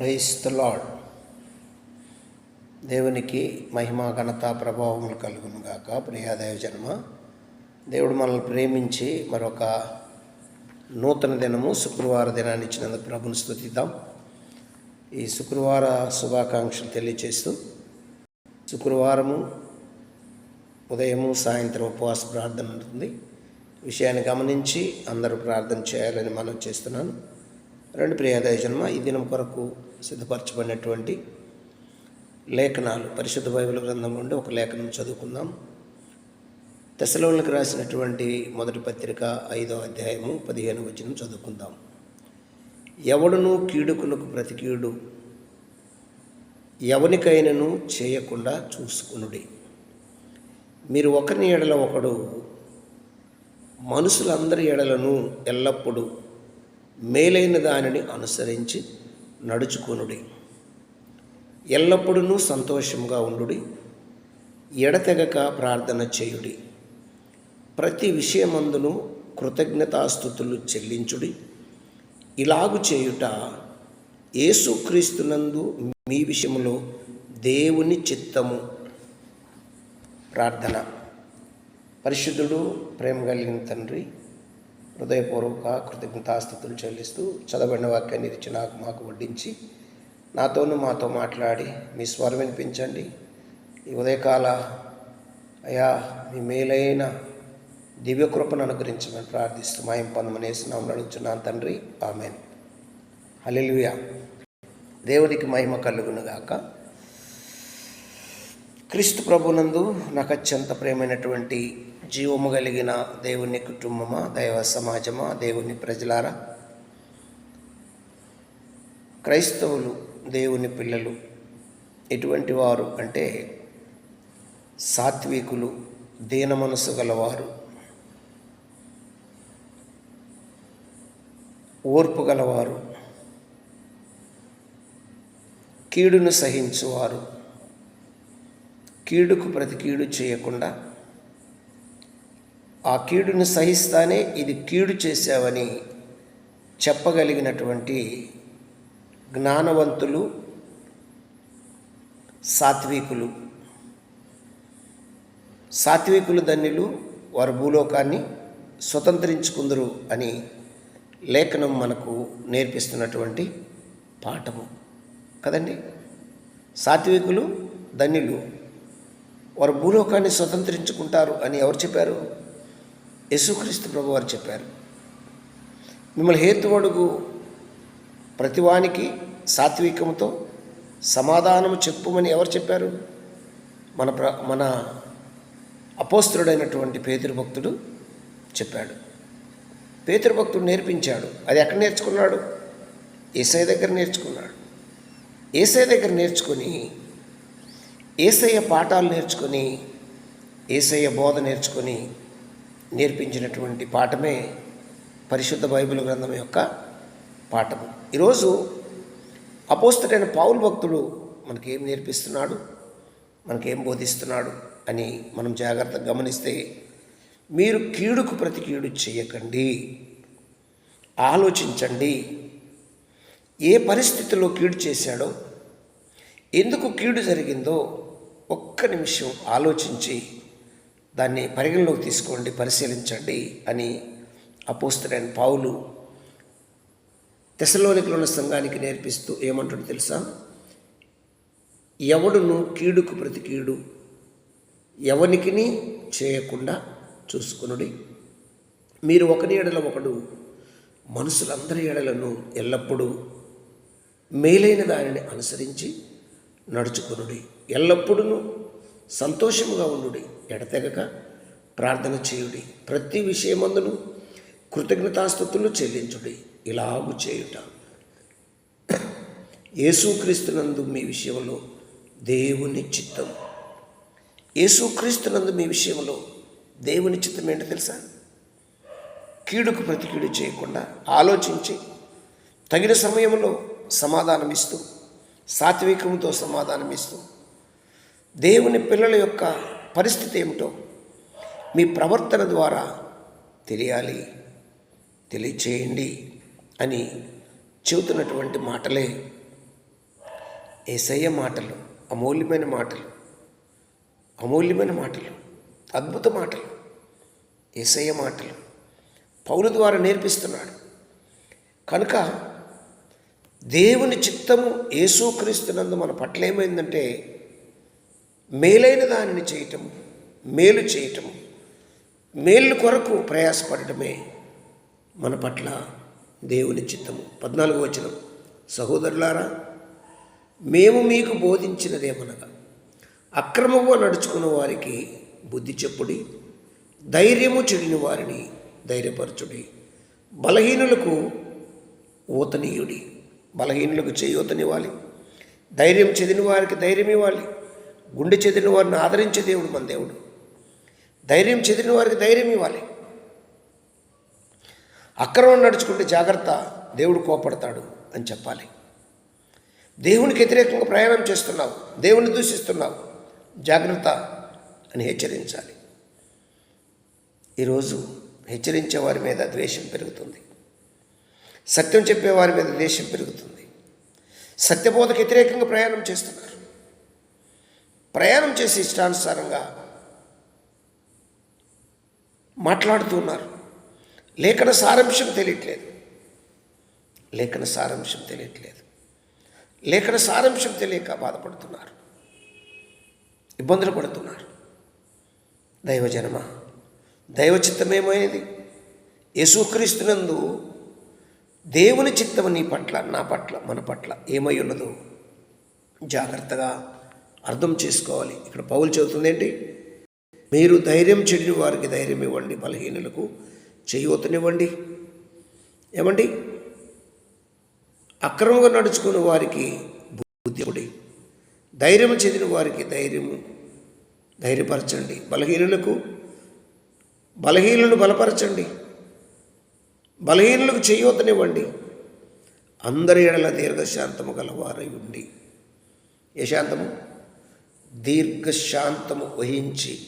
క్రైస్త lord దేవునికి మహిమ ఘనత ప్రభావములు కలుగును గాక. జన్మ. దేవుడు మనల్ని ప్రేమించి మరొక నూతన దినము శుక్రవార దినాన్ని ఇచ్చినందుకు ప్రభుని స్థుతిద్దాం ఈ శుక్రవార శుభాకాంక్షలు తెలియచేస్తూ శుక్రవారము ఉదయము సాయంత్రం ఉపవాస ప్రార్థన ఉంటుంది. విషయాన్ని గమనించి అందరూ ప్రార్థన చేయాలని మనం చేస్తున్నాను. రెండు ప్రియాదాయ జన్మ ఈ దినం కొరకు సిద్ధపరచబడినటువంటి లేఖనాలు. పరిశుద్ధ బైబిల్ గ్రంథం నుండి ఒక లేఖనం చదువుకుందాం. దశలోనికి రాసినటువంటి మొదటి పత్రిక ఐదో అధ్యాయము పదిహేను వచనం చదువుకుందాం. ఎవడును కీడుకులకు ప్రతికీడు ఎవనికైనను చేయకుండా చూసుకునుడి. మీరు ఒకరిని ఎడల ఒకడు మనుషులందరి ఎడలను ఎల్లప్పుడూ మేలైన దానిని అనుసరించి నడుచుకొనుడి. ఎల్లప్పుడూ సంతోషంగా ఉండుడి. ఎడతెగక ప్రార్థన చేయుడి. ప్రతి విషయమందును కృతజ్ఞతాస్థుతులు చెల్లించుడి. ఇలాగు చేయుట యేసుక్రీస్తునందు మీ విషయంలో దేవుని చిత్తము. ప్రార్థన. పరిశుద్ధుడు ప్రేమ కలిగిన తండ్రి హృదయపూర్వక కృతజ్ఞతాస్థుతులు చెల్లిస్తూ చదవబడిన వాక్యాన్ని ఇచ్చి నాకు మాకు వడ్డించి నాతోనూ మాతో మాట్లాడి మీ స్వరం వినిపించండి. ఈ ఉదయకాల అయా మీ మేలైన దివ్యకృపను అనుగ్రహించమని ప్రార్థిస్తూ మాయం పొందమనేసి నా నడుచున్నాను తండ్రి. ఆమెన్. హలిలుయా దేవునికి మహిమ కలుగునుగాక. క్రీస్తు ప్రభునందు నాకు అత్యంత ప్రేమైనటువంటి జీవము కలిగిన దేవుని కుటుంబమా దైవ సమాజమా దేవుని ప్రజలారా? క్రైస్తవులు దేవుని పిల్లలు ఎటువంటి వారు అంటే సాత్వికులు దీన మనసు గలవారు ఓర్పు గలవారు కీడును సహించువారు కీడుకు ప్రతి కీడు చేయకుండా ఆ కీడుని సహిస్తానే ఇది కీడు చేశావని చెప్పగలిగినటువంటి జ్ఞానవంతులు సాత్వికులు. సాత్వికులు ధన్యులు వారు భూలోకాన్ని స్వతంత్రించుకుందరు అని లేఖనం మనకు నేర్పిస్తున్నటువంటి పాఠము. కదండి? సాత్వికులు ధన్యులు వారు భూలోకాన్ని స్వతంత్రించుకుంటారు అని ఎవరు చెప్పారు? యేసుక్రీస్తు ప్రభు వారు చెప్పారు. మిమ్మల్ని హేతువడుగు ప్రతివానికి సాత్వికముతో సమాధానము చెప్పుమని ఎవరు చెప్పారు? మన ప్ర మన అపోస్తుడైనటువంటి పేతృభక్తుడు చెప్పాడు. పేతృభక్తుడు నేర్పించాడు. అది ఎక్కడ నేర్చుకున్నాడు? ఏసఐ దగ్గర నేర్చుకున్నాడు. ఏసఐ దగ్గర నేర్చుకొని ఏసయ్య పాఠాలు నేర్చుకొని ఏసయ్య బోధ నేర్చుకొని నేర్పించినటువంటి పాఠమే పరిశుద్ధ బైబిల్ గ్రంథం యొక్క పాఠము. ఈరోజు అపోస్తుడైన పావులు భక్తుడు మనకేం నేర్పిస్తున్నాడు? మనకేం బోధిస్తున్నాడు? అని మనం జాగ్రత్తగా గమనిస్తే మీరు కీడుకు ప్రతి కీడు చేయకండి. ఆలోచించండి. ఏ పరిస్థితిలో కీడు చేశాడో ఎందుకు కీడు జరిగిందో ఒక్క నిమిషం ఆలోచించి దాన్ని పరిగణలోకి తీసుకోండి పరిశీలించండి అని అపోస్తుడైన పావులు తెసలోనికలో ఉన్న సంఘానికి నేర్పిస్తూ ఏమంటాడు తెలుసా? ఎవడును కీడుకు ప్రతి కీడు ఎవనికిని చేయకుండా చూసుకునుడి. మీరు ఒకని ఏడల ఒకడు మనుషులందరి ఏడలను ఎల్లప్పుడూ మేలైన దానిని అనుసరించి నడుచుకునుడి. ఎల్లప్పుడూ సంతోషముగా ఉండుడి. ఎడతెగక ప్రార్థన చేయుడి. ప్రతి విషయమందును కృతజ్ఞతాస్థుతులు చెల్లించుడి. ఇలాగు చేయుట. యేసుక్రీస్తునందు మీ విషయంలో దేవుని చిత్తం. యేసుక్రీస్తునందు మీ విషయంలో దేవుని చిత్తం ఏంటో తెలుసా? కీడుకు ప్రతి కీడు చేయకుండా ఆలోచించి తగిన సమయంలో సమాధానమిస్తూ సాత్వికంతో సమాధానమిస్తూ దేవుని పిల్లల యొక్క పరిస్థితి ఏమిటో మీ ప్రవర్తన ద్వారా తెలియాలి తెలియచేయండి అని చెబుతున్నటువంటి మాటలే ఏసయ్య మాటలు అమూల్యమైన మాటలు అమూల్యమైన మాటలు అద్భుత మాటలు. ఏసయ్య మాటలు పౌలు ద్వారా నేర్పిస్తున్నాడు. కనుక దేవుని చిత్తము యేసుక్రీస్తునందు మన పట్ల ఏమైందంటే మేలైన దానిని చేయటం మేలు చేయటం మేలు కొరకు ప్రయాసపడటమే మన పట్ల దేవుని చిత్తము. పద్నాలుగు వచనం. సహోదరులారా మేము మీకు బోధించినదేమనగా అక్రమముగా నడుచుకున్న వారికి బుద్ధి చెప్పుడి ధైర్యము చెడిన వారిని ధైర్యపరచుడి బలహీనులకు ఊతనీయుడి. బలహీనులకు చేయూతనివ్వాలి. ధైర్యం చెదిన వారికి ధైర్యం ఇవ్వాలి గుండె చెదిరిన వారిని ఆదరించే దేవుడు మన దేవుడు. ధైర్యం చెదిరిన వారికి ధైర్యం ఇవ్వాలి. అక్రమం నడుచుకుంటే జాగ్రత్త దేవుడు కోపడతాడు అని చెప్పాలి. దేవునికి వ్యతిరేకంగా ప్రయాణం చేస్తున్నావు దేవుని దూషిస్తున్నావు జాగ్రత్త అని హెచ్చరించాలి. ఈరోజు హెచ్చరించే వారి మీద ద్వేషం పెరుగుతుంది. సత్యం చెప్పే వారి మీద ద్వేషం పెరుగుతుంది. సత్యబోధకు వ్యతిరేకంగా ప్రయాణం చేస్తున్నారు. ప్రయాణం చేసి ఇష్టానుసారంగా మాట్లాడుతున్నారు. లేఖన సారాంశం తెలియట్లేదు. లేఖన సారాంశం తెలియట్లేదు. లేఖన సారాంశం తెలియక బాధపడుతున్నారు. ఇబ్బందులు పడుతున్నారు. దైవజనమ దైవ చిత్తమేమైనది యేసుక్రీస్తునందు దేవుని చిత్తము నీ పట్ల నా పట్ల మన పట్ల ఏమై ఉన్నదో జాగ్రత్తగా అర్థం చేసుకోవాలి. ఇక్కడ పౌలు చెబుతుంది ఏంటి మీరు ధైర్యం చెడిన వారికి ధైర్యం ఇవ్వండి బలహీనులకు చేయూతనివ్వండి. ఏమండి? అక్రమంగా నడుచుకున్న వారికి బుద్ధి ధైర్యం చెందిన వారికి ధైర్యము ధైర్యపరచండి. బలహీనులకు బలహీనులను బలపరచండి. బలహీనులకు చేయూతనివ్వండి. అందరి ఎడల దీర్ఘశాంతము గలవారై ఉండి. ఏ శాంతము? దీర్ఘశాంతము వహించి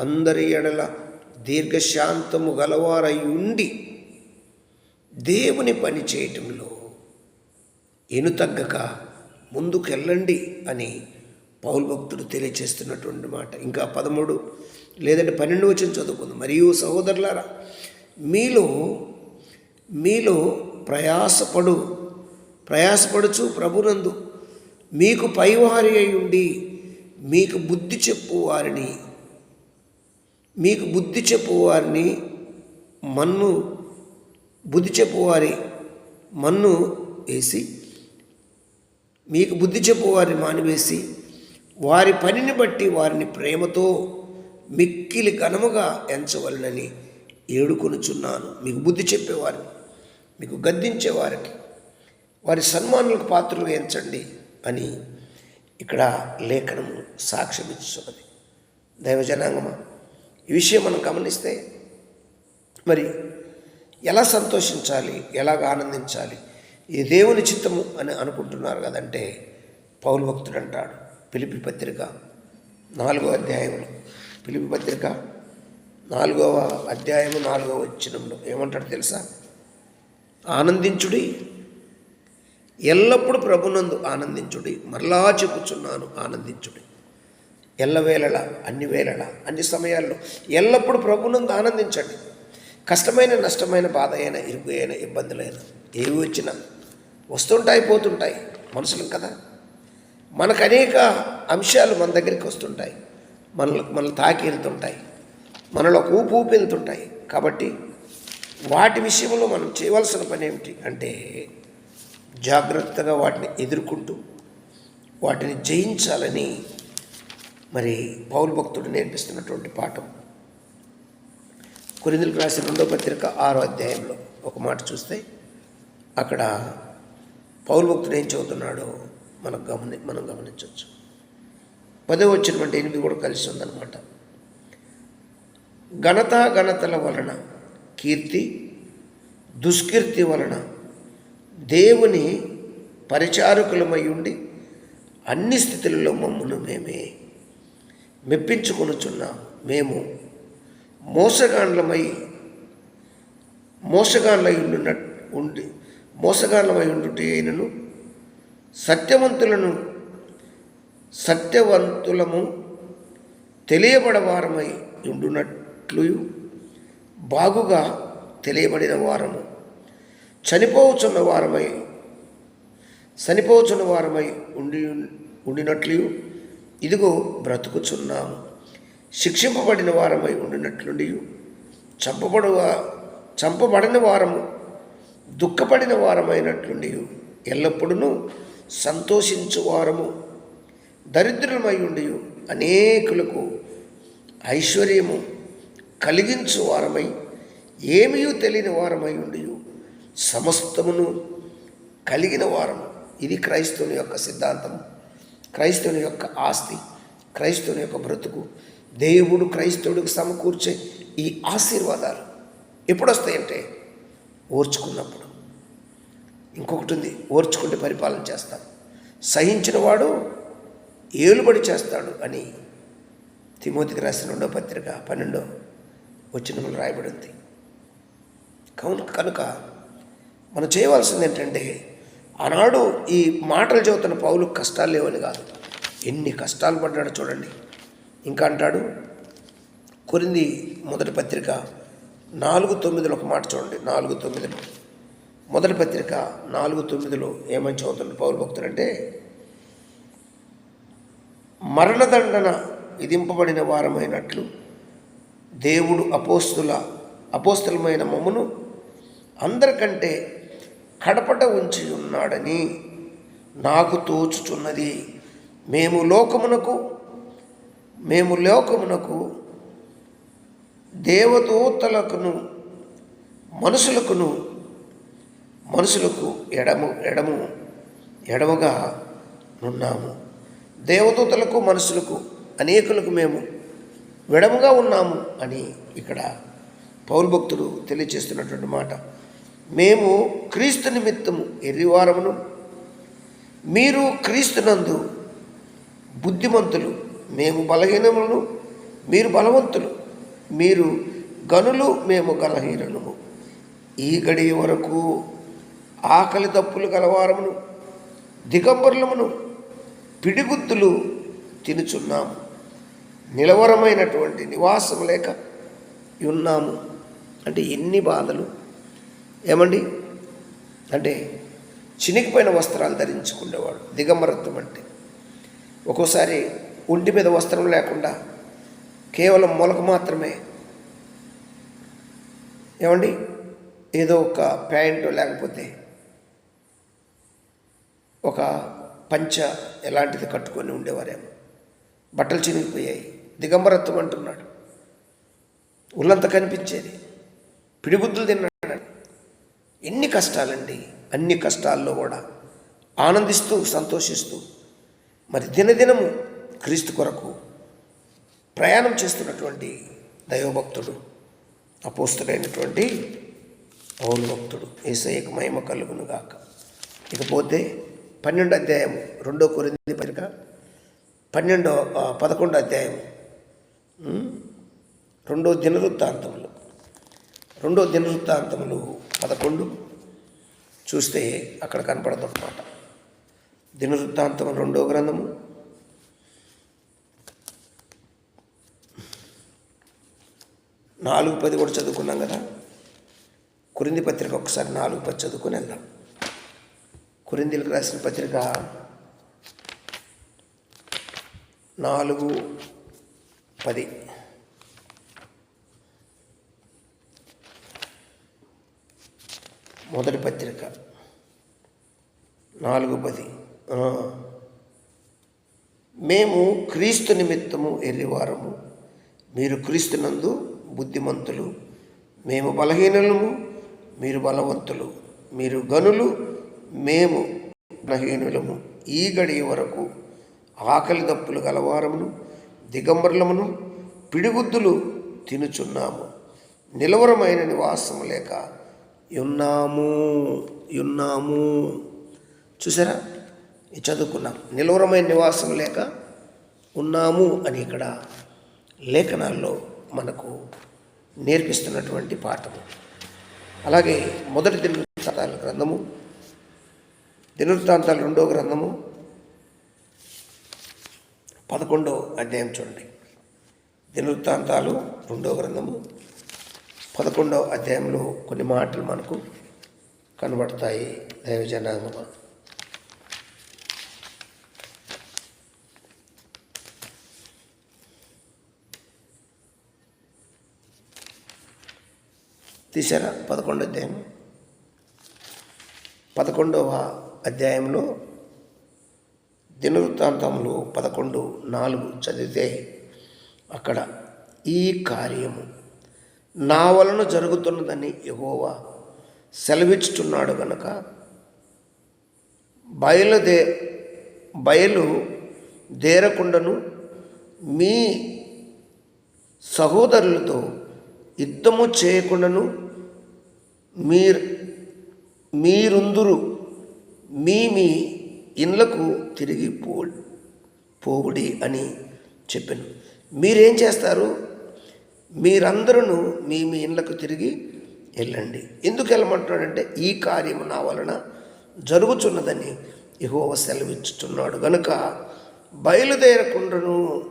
అందరి ఎడల దీర్ఘశాంతము గలవారై ఉండి దేవుని పని చేయటంలో ఎనుతగ్గక ముందుకెళ్ళండి అని పౌల్ భక్తుడు తెలియచేస్తున్నటువంటి మాట. ఇంకా పదమూడు లేదంటే పన్నెండు వచ్చిన చదువుకుంది. మరియు సహోదరులారా మీలో మీలో ప్రయాసపడు ప్రయాసపడుచు ప్రభునందు మీకు పైవారి అయి ఉండి మీకు బుద్ధి చెప్పువారిని మీకు బుద్ధి చెప్పువారిని మన్ను బుద్ధి చెప్పువారి మన్ను వేసి మీకు బుద్ధి చెప్పువారిని మానివేసి వారి పనిని బట్టి వారిని ప్రేమతో మిక్కిలి ఘనముగా ఎంచవలనని ఏడుకొనుచున్నాను. మీకు బుద్ధి చెప్పేవారిని మీకు గద్దించేవారికి వారి సన్మానులకు పాత్రలు ఎంచండి అని ఇక్కడ లేఖనము సాక్ష్యమిస్తున్నది దైవజనాంగమా? ఈ విషయం మనం గమనిస్తే మరి ఎలా సంతోషించాలి? ఎలాగ ఆనందించాలి? ఈ దేవుని చిత్తము అని అనుకుంటున్నారు కదంటే పౌరు భక్తుడు అంటాడు పిలిపి పత్రిక నాలుగో అధ్యాయంలో పిలిపి పత్రిక నాలుగవ అధ్యాయము నాలుగవ వచ్చినంలో ఏమంటాడు తెలుసా? ఆనందించుడి ఎల్లప్పుడూ ప్రభునందు ఆనందించుడి. మరలా చెప్పుచున్నాను ఆనందించుడి. ఎల్లవేళలా అన్ని వేళల అన్ని సమయాల్లో ఎల్లప్పుడూ ప్రభునందు ఆనందించండి. కష్టమైన నష్టమైన బాధ అయినా ఇరుగు అయినా ఇబ్బందులైనా ఏవి వచ్చినా వస్తుంటాయి పోతుంటాయి. మనుషులం కదా. మనకు అనేక అంశాలు మన దగ్గరికి వస్తుంటాయి. మనలో మనల్ని తాకి వెళ్తుంటాయి. మనలో ఊపు ఊపి వెళ్తుంటాయి. కాబట్టి వాటి విషయంలో మనం చేయవలసిన పని ఏమిటి అంటే జాగ్రత్తగా వాటిని ఎదుర్కొంటూ వాటిని జయించాలని మరి పౌరు భక్తుడు నేర్పిస్తున్నటువంటి పాఠం. కొరిందులకు రాసిన రెండో పత్రిక ఆరో అధ్యాయంలో ఒక మాట చూస్తే అక్కడ పౌరు భక్తుడు ఏం చదువుతున్నాడో మనం గమని మనం గమనించవచ్చు. పదో వచ్చినటువంటి ఎనిమిది కూడా కలిసి ఉందన్నమాట. ఘనత ఘనతల వలన కీర్తి దుష్కీర్తి వలన దేవుని పరిచారకులమై ఉండి అన్ని స్థితులలో మమ్మను మేమే. మెప్పించుకొనుచున్నాం మేము మోసగాండ్లమై మోసగాండ్లై ఉండి ఉండి మోసగాండ్లమై ఉండుటి అయినను సత్యవంతులను సత్యవంతులము తెలియబడవారమై ఉండునట్లు బాగుగా తెలియబడిన వారము. చనిపోవచ్చున్న వారమై చనిపోవచ్చున్న వారమై ఉండి ఉండినట్లు ఇదిగో బ్రతుకుచున్నాము. శిక్షింపబడిన వారమై ఉండినట్లుండి చంపబడువ చంపబడిన వారము దుఃఖపడిన వారమైనట్లుండి ఎల్లప్పుడూ సంతోషించు వారము దరిద్రులమై ఉండి అనేకులకు ఐశ్వర్యము కలిగించు వారమై ఏమీ తెలియని వారమై ఉండి సమస్తమును కలిగిన వారము. ఇది క్రైస్తవుని యొక్క సిద్ధాంతం క్రైస్తవుని యొక్క ఆస్తి క్రైస్తవుని యొక్క బ్రతుకు. దేవుడు క్రైస్తవుడికి సమకూర్చే ఈ ఆశీర్వాదాలు ఎప్పుడు వస్తాయంటే ఓర్చుకున్నప్పుడు. ఇంకొకటి ఉంది ఓర్చుకుంటే పరిపాలన చేస్తాం. సహించిన వాడు ఏలుబడి చేస్తాడు అని తిమోతికి రాసిన రెండో పత్రిక పన్నెండో వచ్చినప్పుడు రాయబడింది. కనుక మనం చేయవలసింది ఏంటంటే ఆనాడు ఈ మాటలు చదువుతున్న పౌలు కష్టాలు లేవని కాదు. ఎన్ని కష్టాలు పడ్డాడు చూడండి. ఇంకా అంటాడు కొరింది మొదటి పత్రిక నాలుగు తొమ్మిదిలో ఒక మాట చూడండి. నాలుగు తొమ్మిదిలో. మొదటి పత్రిక నాలుగు తొమ్మిదిలో ఏమని చదువుతుంది పౌరు భక్తుడు అంటే మరణదండన విధింపబడిన వారమైనట్లు దేవుడు అపోస్తుల అపోస్తులమైన మమ్మను అందరికంటే కడపట ఉంచి ఉన్నాడని నాకు తోచుచున్నది. మేము లోకమునకు మేము లోకమునకు దేవదూతలకును మనుషులకును మనుషులకు ఎడము ఎడము ఎడముగా ఉన్నాము దేవదూతలకు మనుషులకు అనేకులకు మేము విడముగా ఉన్నాము అని ఇక్కడ పౌరు భక్తుడు తెలియచేస్తున్నటువంటి మాట. మేము క్రీస్తు నిమిత్తము ఎర్రివారమును. మీరు క్రీస్తునందు బుద్ధిమంతులు మేము బలహీనములను మీరు బలవంతులు మీరు గనులు మేము గలహీనము ఈ గడియ వరకు ఆకలి తప్పులు గలవారమును దిగంబరులమును పిడిగుద్దులు తినుచున్నాము. నిలవరమైనటువంటి నివాసం లేక ఉన్నాము. అంటే ఎన్ని బాధలు ఏమండి? అంటే చినిగిపోయిన వస్త్రాలు ధరించుకునేవాడు దిగమరత్వం అంటే. ఒక్కోసారి ఒంటి మీద వస్త్రం లేకుండా కేవలం మొలకు మాత్రమే. ఏమండి? ఏదో ఒక ప్యాంటు లేకపోతే ఒక పంచ ఎలాంటిది కట్టుకొని ఉండేవారేమో. బట్టలు చినిగిపోయాయి. దిగంబరత్వం అంటున్నాడు. ఉల్లంత కనిపించేది. పిడిగుద్దులు తిన్నాడు ఎన్ని కష్టాలండి అన్ని కష్టాల్లో కూడా ఆనందిస్తూ సంతోషిస్తూ మరి దినదినము క్రీస్తు కొరకు ప్రయాణం చేస్తున్నటువంటి దైవభక్తుడు అపోస్తుడైనటువంటి పౌరు భక్తుడు ఏసయ్యకు మహిమ కలుగును గాక. ఇకపోతే పన్నెండు అధ్యాయం రెండో కొరింది పత్రిక పన్నెండో ఆ, పదకొండో అధ్యాయం రెండో దినవృత్తాంతములు రెండో దినవృత్తాంతములు పదకొండు. చూస్తే అక్కడ కనపడదన్నమాట దినవృత్తాంతం రెండో గ్రంథము. నాలుగు పది కూడా చదువుకున్నాం కదా. కురింది పత్రిక ఒకసారి నాలుగు పది చదువుకుని వెళ్దాం. కురిందీలకు రాసిన పత్రిక నాలుగు పది. మొదటి పత్రిక. నాలుగు పది. మేము క్రీస్తు నిమిత్తము ఎర్రివారము. మీరు క్రీస్తునందు బుద్ధిమంతులు. మేము బలహీనులము మీరు బలవంతులు. మీరు గనులు మేము బలహీనులము. ఈ గడియ వరకు ఆకలి దప్పులు గలవారమును దిగంబరులమును పిడిగుద్దులు తినుచున్నాము. నిలవరమైన నివాసము లేక యున్నాము యున్నాము. చూసారా? చదువుకున్నాం. నిలవరమైన నివాసం లేక ఉన్నాము అని ఇక్కడ లేఖనాల్లో మనకు నేర్పిస్తున్నటువంటి పాఠము. అలాగే మొదటి దినవృత్తాంతాల గ్రంథము దినవృత్తాంతాలు రెండో గ్రంథము పదకొండో అధ్యాయం చూడండి. దినవృత్తాంతాలు రెండో గ్రంథము పదకొండవ అధ్యాయంలో కొన్ని మాటలు మనకు కనబడతాయి. దైవజనాంగమ తీసారా పదకొండో అధ్యాయం. పదకొండవ అధ్యాయంలో దినవృత్తాంతంలో పదకొండు నాలుగు చదివితే అక్కడ ఈ కార్యము నా వలన జరుగుతున్నదని ఎగోవా సెలవిచ్చుచున్నాడు గనక బయలుదే బయలు దేరకుండను మీ సహోదరులతో యుద్ధము చేయకుండాను మీరు మీరుందురు మీ మీ ఇండ్లకు తిరిగి పో పోవుడి అని చెప్పాను. మీరేం చేస్తారు? మీరందరూ మీ మీ ఇండ్లకు తిరిగి వెళ్ళండి. ఎందుకు వెళ్ళమంటున్నాడంటే ఈ కార్యము నా వలన జరుగుచున్నదని యెహోవా సెలవిచ్చుచున్నాడు. గనుక బయలుదేరకుండాను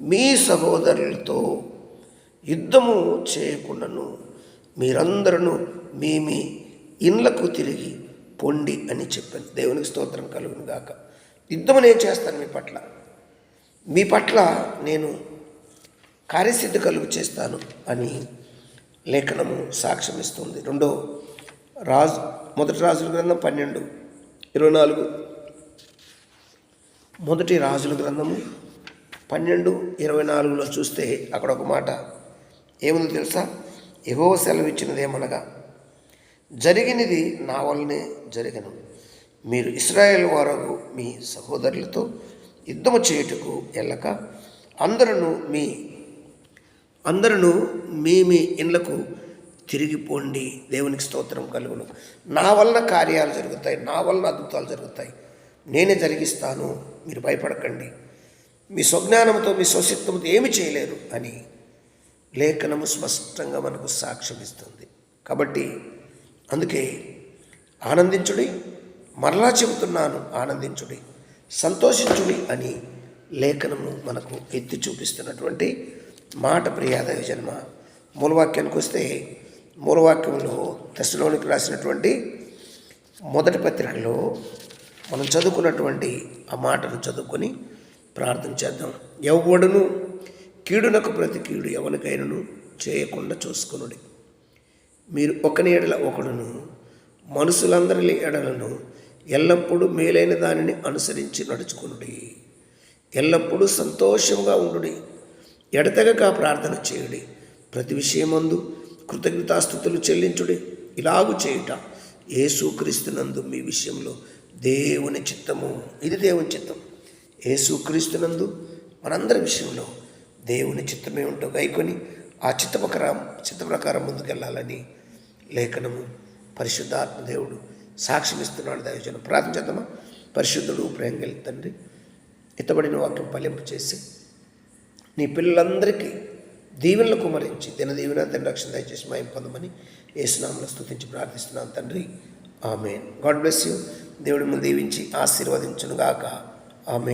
మీ సహోదరులతో యుద్ధము చేయకుండాను మీరందరూ మీ మీ ఇండ్లకు తిరిగి పొండి అని చెప్పాను. దేవునికి స్తోత్రం కలుగును గాక. యుద్ధము నేను చేస్తాను మీ పట్ల? మీ పట్ల నేను కార్యసిద్ధి కలుగు చేస్తాను అని లేఖనము సాక్ష్యం ఇస్తుంది రెండో రాజు మొదటి రాజుల గ్రంథం పన్నెండు ఇరవై నాలుగు. మొదటి రాజుల గ్రంథము పన్నెండు ఇరవై నాలుగులో చూస్తే అక్కడ ఒక మాట. ఏముందో తెలుసా? ఏవో సెలవిచ్చినదేమనగా జరిగినది నా వల్లనే జరిగను. మీరు ఇస్రాయేల్ వారు మీ సహోదరులతో యుద్ధము చేయుటకు వెళ్ళక అందరూ మీ అందరూ మీ మీ ఇండ్లకు తిరిగిపోండి దేవునికి స్తోత్రం కలుగును. నా వలన కార్యాలు జరుగుతాయి. నా వలన అద్భుతాలు జరుగుతాయి. నేనే జరిగిస్తాను. మీరు భయపడకండి. మీ స్వజ్ఞానంతో మీ స్వశక్తంతో ఏమి చేయలేరు అని లేఖనము స్పష్టంగా మనకు సాక్ష్యం ఇస్తుంది. కాబట్టి అందుకే ఆనందించుడి మరలా చెబుతున్నాను ఆనందించుడి సంతోషించుడి అని లేఖనము మనకు ఎత్తి చూపిస్తున్నటువంటి మాట ప్రియాదవి జన్మ. మూలవాక్యానికి వస్తే మూలవాక్యంలో దశలోనికి రాసినటువంటి మొదటి పత్రికలో మనం చదువుకున్నటువంటి ఆ మాటను చదువుకొని ప్రార్థన చేద్దాం. ఎవడును కీడునకు ప్రతి కీడు ఎవరికైనను చేయకుండా చూసుకునుడి. మీరు ఒకని ఎడల ఒకడును మనుషులందరి ఎడలను ఎల్లప్పుడూ మేలైన దానిని అనుసరించి నడుచుకునుడి. ఎల్లప్పుడూ సంతోషంగా ఉండుడి. ఎడతెగక ప్రార్థన చేయుడి. ప్రతి విషయమందు కృతజ్ఞతాస్థుతులు చెల్లించుడి. ఇలాగు చేయుట ఏసుక్రీస్తునందు మీ విషయంలో దేవుని చిత్తము. ఇది దేవుని చిత్తం. ఏసుక్రీస్తునందు మనందరి విషయంలో దేవుని చిత్తమే ఉంటూ గైకొని ఆ చిత్త ప్రకారం చిత్త ప్రకారం ముందుకెళ్ళాలని లేఖనము పరిశుద్ధాత్మ దేవుడు సాక్ష్యం దైవజనం ప్రార్థన పరిశుద్ధుడు ప్రేమ తండ్రి ఇతబడిన వాక్యం పలింపు చేసి నీ పిల్లలందరికీ దీవెనలు కుమరించి దినదీవెన తండ్రి రక్షణ దయచేసి మాయం పొందమని ఏసునామను స్థుతించి ప్రార్థిస్తున్నాను తండ్రి. ఆమెన్. God bless you. దేవుడి ముందు దీవించి ఆశీర్వదించునుగాక. ఆమె